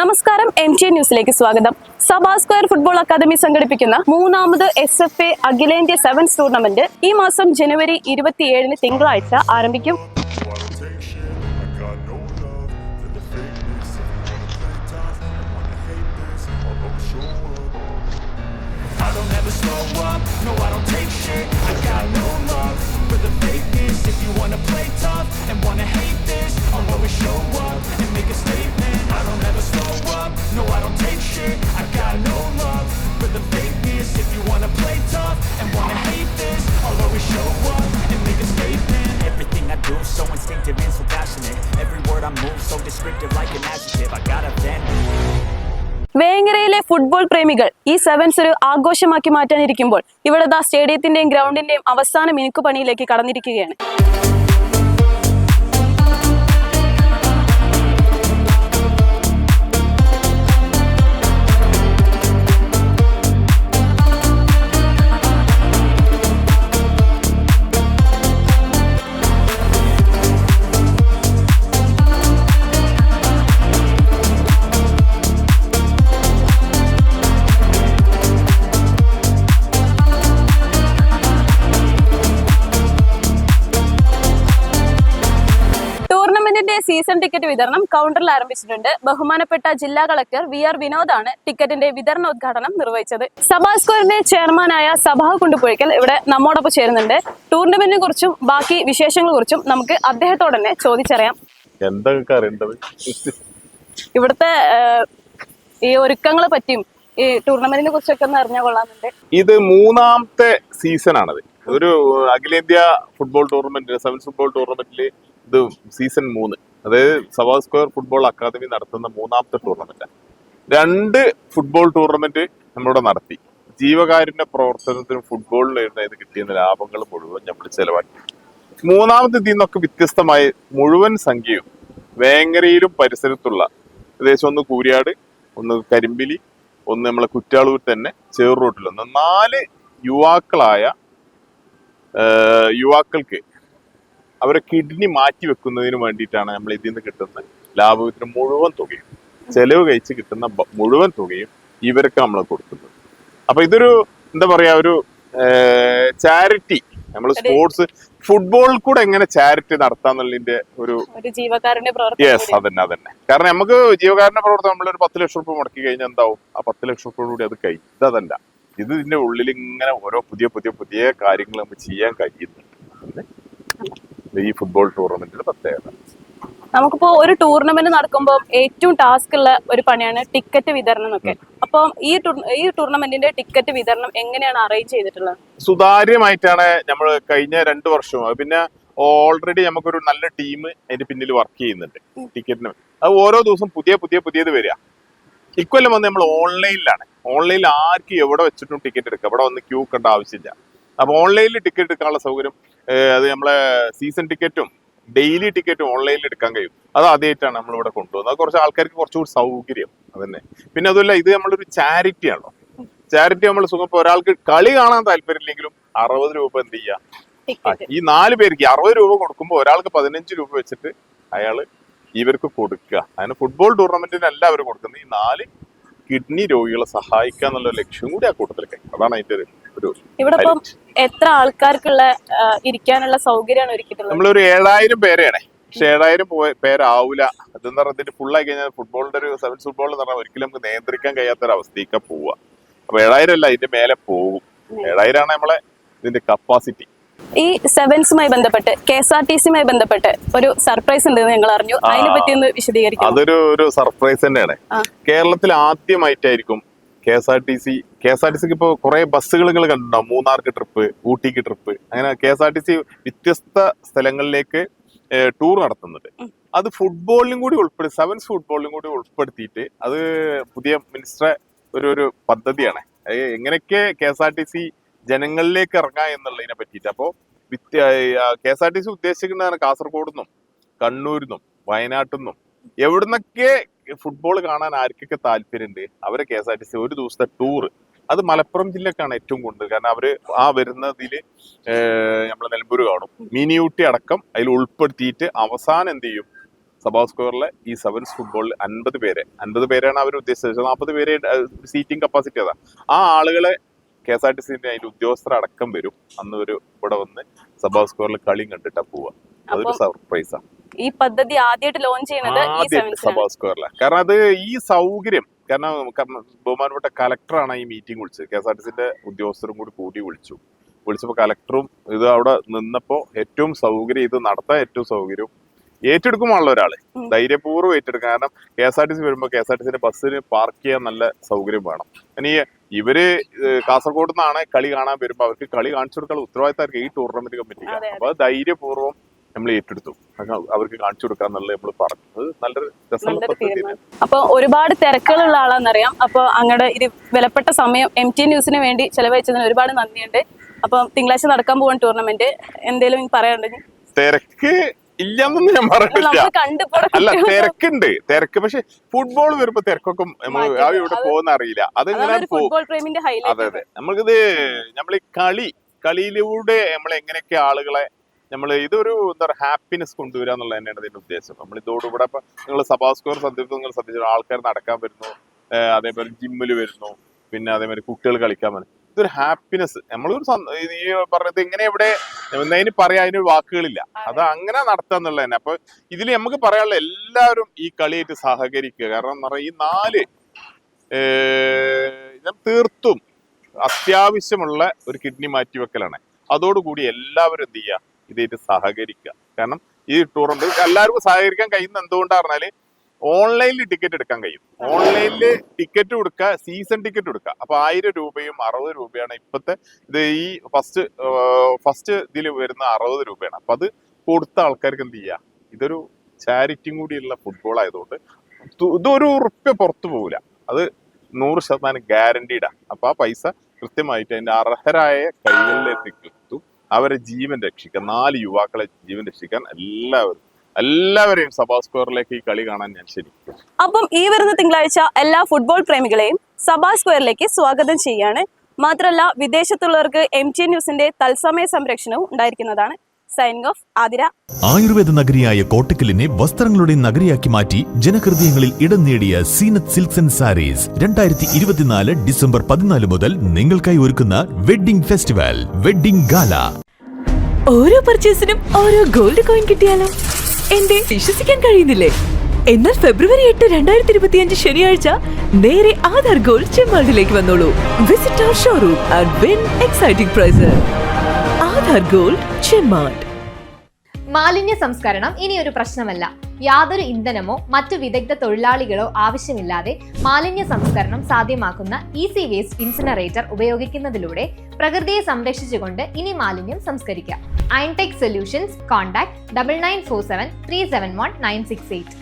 നമസ്കാരം M T ന്യൂസിലേക്ക് സ്വാഗതം. സഭാ സ്ക്വയർ ഫുട്ബോൾ അക്കാദമി സംഘടിപ്പിക്കുന്ന മൂന്നാമത് എസ് എഫ് എ അഖിലേന്ത്യാ സെവൻസ് ടൂർണമെന്റ് ഈ മാസം ജനുവരി ഇരുപത്തിയേഴിന് തിങ്കളാഴ്ച ആരംഭിക്കും. No I don't take shit. I got no love for the fakeness. If you wanna play so instinctive and so passionate. Every word I move so descriptive like an adjective. I got a vent. വേങ്ങരയിലെ football പ്രേമികൾ ഈ sevens ഒരു ആഘോഷമാക്കി മാറ്റാനിരിക്കുമ്പോൾ ഇവിടെ ദാ സ്റ്റേഡിയത്തിന്റെയും ഗ്രൗണ്ടിന്റെയും അവസാന മിനുക്കുപണിയിലേക്ക് കടന്നിരിക്കുകയാണ്. ടൂർണമെന്റിന്റെ season ticket വിതരണം കൗണ്ടറിൽ ആരംഭിച്ചിട്ടുണ്ട്. ബഹുമാനപ്പെട്ട ജില്ലാ കളക്ടർ വി ആർ വിനോദാണ് ടിക്കറ്റിന്റെ വിതരണ ഉദ്ഘാടനം നിർവഹിച്ചത്. സഭാ സ്ക്വയറിന്റെ ചെയർമാനായ സഭാ കൊണ്ടുപോയിക്കൽ ഇവിടെ നമ്മോടൊപ്പം ചേരുന്നുണ്ട്. ടൂർണമെന്റിനെ കുറിച്ചും ബാക്കി വിശേഷങ്ങളെ കുറിച്ചും നമുക്ക് അദ്ദേഹത്തോട് തന്നെ ചോദിച്ചറിയാം. എന്തൊക്കെ അറിയേണ്ടത്? ഇവിടുത്തെ ഈ ഒരുക്കങ്ങളെ പറ്റിയും ഈ ടൂർണമെന്റിനെ കുറിച്ചൊക്കെ ഒന്ന് അറിഞ്ഞാൽ കൊള്ളാമെന്നുണ്ട്. ഇത് മൂന്നാമത്തെ സീസൺ ആണത്. ഒരു അഖിലേന്ത്യാ ഫുട്ബോൾ ടൂർണമെന്റ് സെവൻസ് ഫുട്ബോൾ ടൂർണമെന്റിൽ ഇത് സീസൺ മൂന്ന്. അതായത് സവാ സ്ക്വയർ ഫുട്ബോൾ അക്കാദമി നടത്തുന്ന മൂന്നാമത്തെ ടൂർണമെന്റ് രണ്ട് ഫുട്ബോൾ ടൂർണമെന്റ് നമ്മളിവിടെ നടത്തി. ജീവകാരുണ്യ പ്രവർത്തനത്തിനും ഫുട്ബോളിലും ഇത് കിട്ടിയ ലാഭങ്ങൾ മുഴുവൻ നമ്മൾ ചെലവാക്കി. മൂന്നാമത്തെ ഇതിൽ നിന്നൊക്കെ വ്യത്യസ്തമായി മുഴുവൻ സംഖ്യയും വേങ്ങരയിലും പരിസരത്തുള്ള ഏകദേശം ഒന്ന് കൂരിയാട് ഒന്ന് കരിമ്പിലി ഒന്ന് നമ്മളെ കുറ്റാളൂർ തന്നെ ചേറൂട്ടിലൊന്ന് നാല് യുവാക്കളായ യുവാക്കൾക്ക് അവരെ കിഡ്നി മാറ്റി വെക്കുന്നതിന് വേണ്ടിയിട്ടാണ് നമ്മൾ ഇതിൽ നിന്ന് കിട്ടുന്ന ലാഭത്തിന് മുഴുവൻ തുകയും ചെലവ് കഴിച്ച് കിട്ടുന്ന മുഴുവൻ തുകയും ഇവർക്ക് നമ്മൾ കൊടുക്കുന്നത്. അപ്പൊ ഇതൊരു എന്താ പറയാ ഒരു ചാരിറ്റി. നമ്മൾ സ്പോർട്സ് ഫുട്ബോൾ കൂടെ എങ്ങനെ ചാരിറ്റി നടത്താന്നുള്ളതിന്റെ ഒരു ഒരു ജീവകാരുണ്യ പ്രവർത്തനം യെസ്. അതന്നെ അതന്നെ. കാരണം നമുക്ക് ജീവകാരുണ്യ പ്രവർത്തനം നമ്മളൊരു പത്ത് ലക്ഷം രൂപ മുടക്കി കഴിഞ്ഞാൽ എന്താവും? ആ പത്ത് ലക്ഷം രൂപ കൂടി അത് കഴിയും ഇതല്ല ഇത് ഇതിന്റെ ഉള്ളിൽ ഇങ്ങനെ ഓരോ പുതിയ പുതിയ പുതിയ കാര്യങ്ങൾ നമുക്ക് ചെയ്യാൻ കഴിയുന്നുണ്ട് ഇത് ഈ ഫുട്ബോൾ ടൂർണമെന്റിന്റെ പ്രത്യേകത? നമുക്കിപ്പോ ഒരു ടൂർണമെന്റ് നടക്കുമ്പോൾ ഏറ്റവും ടാസ്ക് ഉള്ള ഒരു പണിയാണ് ടിക്കറ്റ് വിതരണം എന്നൊക്കെ. അപ്പോൾ ഈ ഈ ടൂർണമെന്റിന്റെ ടിക്കറ്റ് വിതരണം എങ്ങനെയാണ് അറേഞ്ച് ചെയ്തിട്ടുള്ളത്? സുതാര്യമായിട്ടാണ് നമ്മൾ കഴിഞ്ഞ രണ്ട് വർഷവും. പിന്നെ ഓൾറെഡി നമുക്കൊരു നല്ല ടീം അതിന്റെ പിന്നിൽ വർക്ക് ചെയ്യുന്നുണ്ട്. ടിക്കറ്റിന് അത് ഓരോ ദിവസം പുതിയ പുതിയ പുതിയത് വരിക. ഇക്കൊല്ലം വന്ന് നമ്മൾ ഓൺലൈനിലാണ് ഓൺലൈനിൽ ആർക്കും എവിടെ വെച്ചിട്ടും ടിക്കറ്റ് എടുക്കുക അവിടെ വന്ന് ക്യൂ കണ്ട ആവശ്യമില്ല. അപ്പൊ ഓൺലൈനിൽ ടിക്കറ്റ് എടുക്കാനുള്ള സൗകര്യം അത് നമ്മളെ സീസൺ ടിക്കറ്റും ഡെയിലി ടിക്കറ്റും ഓൺലൈനിൽ എടുക്കാൻ കഴിയും. അത് ആദ്യമായിട്ടാണ് നമ്മളിവിടെ കൊണ്ടുവന്നത്. അത് കുറച്ച് ആൾക്കാർക്ക് കുറച്ചുകൂടി സൗകര്യം. അതന്നെ. പിന്നെ അതുമല്ല ഇത് നമ്മളൊരു ചാരിറ്റി ആണല്ലോ ചാരിറ്റി നമ്മൾ സുഖം. ഇപ്പോൾ ഒരാൾക്ക് കളി കാണാൻ താല്പര്യമില്ലെങ്കിലും അറുപത് രൂപ എന്ത് ചെയ്യുക ഈ നാല് പേർക്ക് അറുപത് രൂപ കൊടുക്കുമ്പോൾ ഒരാൾക്ക് പതിനഞ്ച് രൂപ വെച്ചിട്ട് അയാൾ ഇവർക്ക് കൊടുക്കുക. അതിന് ഫുട്ബോൾ ടൂർണമെന്റിന് അല്ല അവർ കൊടുക്കുന്നത്. ഈ നാല് കിഡ്നി രോഗികളെ സഹായിക്കുക എന്നുള്ള ലക്ഷ്യം കൂടി ആ കൂട്ടത്തിലേക്ക് അതാണ് അതിന്റെ ഒരു- ഒരു ഇവിടെ ഇപ്പം എത്ര ആൾക്കാർക്കുള്ള ഇരിക്കാനുള്ള സൗകര്യമാണ് ഒരുക്കിയിട്ടുള്ളത്? നമ്മളൊരു ഏഴായിരം പേരെയാണ്. പക്ഷെ ഏഴായിരം പേരാവൂല. അതെന്ന് പറഞ്ഞിട്ട് ഫുൾ ആയി കഴിഞ്ഞാൽ ഫുട്ബോളിന്റെ ഒരു സെവൻസ് ഫുട്ബോൾ എന്ന് പറഞ്ഞാൽ ഒരിക്കലും നമുക്ക് നിയന്ത്രിക്കാൻ കഴിയാത്ത ഒരു അവസ്ഥയ്ക്ക് പോവുക. അപ്പൊ ഏഴായിരം അല്ല ഇതിന്റെ മേലെ പോകും. ഏഴായിരം ആണ് നമ്മളെ ഇതിന്റെ കപ്പാസിറ്റി ഈ സെവൻസുമായി ബന്ധപ്പെട്ട് കെ എസ് ആർ ടി സിയുമായി ബന്ധപ്പെട്ട് ഒരു സർപ്രൈസ് ഉണ്ടെന്ന് ഞങ്ങൾ അറിഞ്ഞു. അതിനെ പറ്റി ഒന്ന് വിശദീകരിക്കാം അതൊരു ഒരു സർപ്രൈസ് തന്നെയാണ്. കേരളത്തിൽ ആദ്യമായിട്ടായിരിക്കും K S R T C K S R T സിക്ക് ഇപ്പോൾ കുറെ ബസ്സുകൾ നിങ്ങൾ കണ്ടിട്ടുണ്ടാവും മൂന്നാർക്ക് ട്രിപ്പ് ഊട്ടിക്ക് ട്രിപ്പ്. അങ്ങനെ K S R T C വ്യത്യസ്ത സ്ഥലങ്ങളിലേക്ക് ടൂർ നടത്തുന്നുണ്ട്. അത് ഫുട്ബോളിലും കൂടി ഉൾപ്പെടുത്തി സെവൻസ് ഫുട്ബോളിലും കൂടി ഉൾപ്പെടുത്തിയിട്ട് അത് പുതിയ മിനിസ്റ്ററെ ഒരു ഒരു പദ്ധതിയാണ്. എങ്ങനെയൊക്കെ K S R T C ജനങ്ങളിലേക്ക് ഇറങ്ങാം എന്നുള്ളതിനെ പറ്റിയിട്ട്. അപ്പോൾ K S R T C ഉദ്ദേശിക്കുന്നതാണ് Kasaragod നിന്നും കണ്ണൂരിൽ നിന്നും വയനാട്ടിൽ നിന്നും എവിടുന്നൊക്കെ ഫുട്ബോൾ കാണാൻ ആർക്കൊക്കെ താല്പര്യമുണ്ട് അവരെ K S R T C ഒരു ദിവസത്തെ ടൂർ അത് മലപ്പുറം ജില്ലക്കാണ് ഏറ്റവും കൂടുതൽ. കാരണം അവർ ആ വരുന്നതിൽ നമ്മൾ നെൽമ്പൂർ കാണും. മിനിയൂട്ടി ഊട്ടി അടക്കം അതിൽ ഉൾപ്പെടുത്തിയിട്ട് അവസാനം എന്ത് ചെയ്യും? സഭാ സ്ക്വയറിലെ ഈ സെവൻസ് ഫുട്ബോളിൽ അൻപത് പേരെ അൻപത് പേരാണ് അവർ ഉദ്ദേശിച്ചത്. നാൽപ്പത് പേരെ സീറ്റിംഗ് കപ്പാസിറ്റി അതാ. ആ ആളുകളെ കെ എസ് ആർ ടി സിന്റെ അതിന്റെ ഉദ്യോഗസ്ഥർ അടക്കം വരും. അന്ന് ഒരു ഇവിടെ വന്ന് സഭാ സ്ക്വയറിൽ കളി കണ്ടിട്ടാ പോവുക അതൊരു സർപ്രൈസാണ് സർപ്രൈസാ ഈ പദ്ധതി ആദ്യമായിട്ട് ലോഞ്ച് ചെയ്യുന്നത് സഭാ സ്ക്വയറിലാണ് കാരണം അത് ഈ സൗകര്യം കാരണം ബഹുമാനപ്പെട്ട കലക്ടറാണ് ഈ മീറ്റിംഗ് വിളിച്ചത്. കെ എസ് ആർ ടി സിന്റെ ഉദ്യോഗസ്ഥരും കൂടി കൂടി വിളിച്ചു. വിളിച്ചപ്പോൾ കലക്ടറും ഇത് അവിടെ നിന്നപ്പോ ഏറ്റവും സൗകര്യം ഇത് നടത്താൻ ഏറ്റവും സൗകര്യം ഏറ്റെടുക്കുമാണല്ലോ ഒരാൾ. ഉം. ധൈര്യപൂർവം ഏറ്റെടുക്കും. കാരണം K S R T C വരുമ്പോൾ കെ എസ് ആർ ടി സിന്റെ ബസ്സിന് പാർക്ക് ചെയ്യാൻ നല്ല സൗകര്യം വേണം. ഇനി ഇവർ കാസർഗോഡ് നിന്നാണ് കളി കാണാൻ വരുമ്പോൾ അവർക്ക് കളി കാണിച്ചു കൊടുക്കാനുള്ള ഉത്തരവാദിത്തമായിരിക്കും ഈ ടൂർണമെന്റ് അതെ. അപ്പൊ ധൈര്യപൂർവം നമ്മൾ ഏറ്റെടുത്തു. അവർക്ക് കാണിച്ചു കൊടുക്കാന്നുള്ളത് നമ്മൾ പറഞ്ഞത് നല്ലൊരു രസമുള്ള അപ്പൊ ഒരുപാട് തിരക്കുകളുള്ള ആളാണെന്നറിയാം അപ്പൊ അങ്ങടെ ഇത് വിലപ്പെട്ട സമയം എം ടി ന്യൂസിന് വേണ്ടി ചെലവഴിച്ചതിന് ഒരുപാട് നന്ദിയുണ്ട്. അപ്പൊ തിങ്കളാഴ്ച നടക്കാൻ പോകുന്ന ടൂർണമെന്റ്. എന്തെങ്കിലും പറയാനുണ്ടെങ്കിൽ തിരക്ക് ഇല്ലെന്ന് ഞാൻ പറഞ്ഞില്ല അല്ല തിരക്കുണ്ട്. തിരക്ക്. പക്ഷെ ഫുട്ബോൾ വരുമ്പോ തിരക്കൊക്കെ നമ്മൾ ആ. ഇവിടെ പോകുന്ന അറിയില്ല. അതെങ്ങനെ പോകും അതെ അതെ. നമ്മൾക്കിത് നമ്മൾ ഈ കളി കളിയിലൂടെ നമ്മൾ എങ്ങനെയൊക്കെ ആളുകളെ നമ്മൾ ഇതൊരു എന്താ പറയുക ഹാപ്പിനെസ് കൊണ്ടുവരിക എന്നുള്ളത് തന്നെയാണ് ഇതിന്റെ ഉദ്ദേശം. നമ്മൾ ഇതോടുകൂടെ ഇപ്പൊ നിങ്ങൾ സഭാ സ്കോർ സന്ദർഭം നിങ്ങൾ ശ്രദ്ധിച്ചു ആൾക്കാർ നടക്കാൻ വരുന്നു അതേപോലെ ജിമ്മിൽ വരുന്നു പിന്നെ അതേമാതിരി കുട്ടികൾ കളിക്കാൻ വരുന്നു ഇതൊരു ഹാപ്പിനെസ് നമ്മളൊരു ഈ പറഞ്ഞത് എങ്ങനെ ഇവിടെ എന്നതിന് പറയാൻ അതിന് വാക്കുകളില്ല. അത്. അങ്ങനെ നടത്തുക എന്നുള്ളത് തന്നെ. അപ്പൊ ഇതിൽ നമുക്ക് പറയാനുള്ള എല്ലാവരും ഈ കളിയായിട്ട് സഹകരിക്കുക. കാരണം എന്ന് പറഞ്ഞാൽ ഈ നാല് ഞാൻ തീർത്തും അത്യാവശ്യമുള്ള ഒരു കിഡ്നി മാറ്റിവെക്കലാണ്. അതോടുകൂടി എല്ലാവരും എന്ത് ചെയ്യുക ഇതായിട്ട് സഹകരിക്കുക. കാരണം ഈ ടൂറുണ്ട് എല്ലാവർക്കും സഹകരിക്കാൻ കഴിയുന്ന എന്തുകൊണ്ടാണ് പറഞ്ഞാൽ ഓൺലൈനിൽ ടിക്കറ്റ് എടുക്കാൻ കഴിയും. ഓൺലൈനിൽ ടിക്കറ്റ് കൊടുക്കുക സീസൺ ടിക്കറ്റ് കൊടുക്കുക. അപ്പൊ ആയിരം രൂപയും അറുപത് രൂപയാണ് ഇപ്പത്തെ ഇത് ഈ ഫസ്റ്റ് ഫസ്റ്റ് ഇതിൽ വരുന്ന അറുപത് രൂപയാണ്. അപ്പൊ അത് കൊടുത്ത ആൾക്കാർക്ക് എന്ത് ചെയ്യുക ഇതൊരു ചാരിറ്റിയും കൂടിയുള്ള ഫുട്ബോൾ ആയതുകൊണ്ട് ഇത് ഇതൊരു ഉറുപ്പ്യ പുറത്തു പോകില്ല അത് നൂറ് ശതമാനം ഗ്യാരണ്ടീഡാണ് അപ്പൊ ആ പൈസ കൃത്യമായിട്ട് അതിന്റെ അർഹരായ കൈകളിലെത്തിക്കും. അവരെ ജീവൻ രക്ഷിക്കാൻ നാല് യുവാക്കളെ ജീവൻ രക്ഷിക്കാൻ എല്ലാവരും എല്ലാവരെയും സഭാ സ്ക്വയറിലേക്ക് ഈ കളി കാണാൻ ഞാൻ ശരിക്കും അപ്പം ഈ വരുന്ന തിങ്കളാഴ്ച എല്ലാ ഫുട്ബോൾ പ്രേമികളെയും സഭാ സ്ക്വയറിലേക്ക് സ്വാഗതം ചെയ്യാണ് മാത്രമല്ല വിദേശത്തുള്ളവർക്ക് എം ടി ന്യൂസിന്റെ തത്സമയ സംരക്ഷണവും ഉണ്ടായിരിക്കുന്നതാണ്. സൈനിങ് ഓഫ് ആതിര ആയുർവേദ നഗരിയായ കോട്ടക്കലിനെ വസ്ത്രങ്ങളുടെ നഗരിയാക്കി മാറ്റി ജനഹൃദയങ്ങളിൽ ഇടം നേടിയ സീനത്ത് സിൽക്സ് ആൻഡ് സാരീസ്. രണ്ടായിരത്തി ഇരുപത്തിനാല് ഡിസംബർ പതിനാല് മുതൽ നിങ്ങൾക്കായി ഒരുക്കുന്ന വെഡ്ഡിംഗ് ഫെസ്റ്റിവൽ വെഡ്ഡിംഗ് ഗാല. ഓരോ പർച്ചേസിനും ഓരോ ഗോൾഡ് കോയിൻ കിട്ടിയാലോ? എന്റെ വിശ്വസിക്കാൻ കഴിയുന്നില്ലേ? എന്നാൽ ഫെബ്രുവരി എട്ട് രണ്ടായിരത്തി ഇരുപത്തിയഞ്ച് ശനിയാഴ്ച നേരെ ആധാർ ഗോൾഡ് ചെമ്മാളിലേക്ക് വന്നോളൂ. Visit our showroom and win exciting prize gold മാലിന്യ സംസ്കരണം ഇനി ഒരു പ്രശ്നമല്ല. യാതൊരു ഇന്ധനമോ മറ്റു വിദഗ്ധ തൊഴിലാളികളോ ആവശ്യമില്ലാതെ മാലിന്യ സംസ്കരണം സാധ്യമാക്കുന്ന ഈസി വേസ്റ്റ് ഇൻസിനറേറ്റർ ഉപയോഗിക്കുന്നതിലൂടെ പ്രകൃതിയെ സംരക്ഷിച്ചുകൊണ്ട് ഇനി മാലിന്യം സംസ്കരിക്കാം. Irontech solutions contact double nine four seven three seven one nine six eight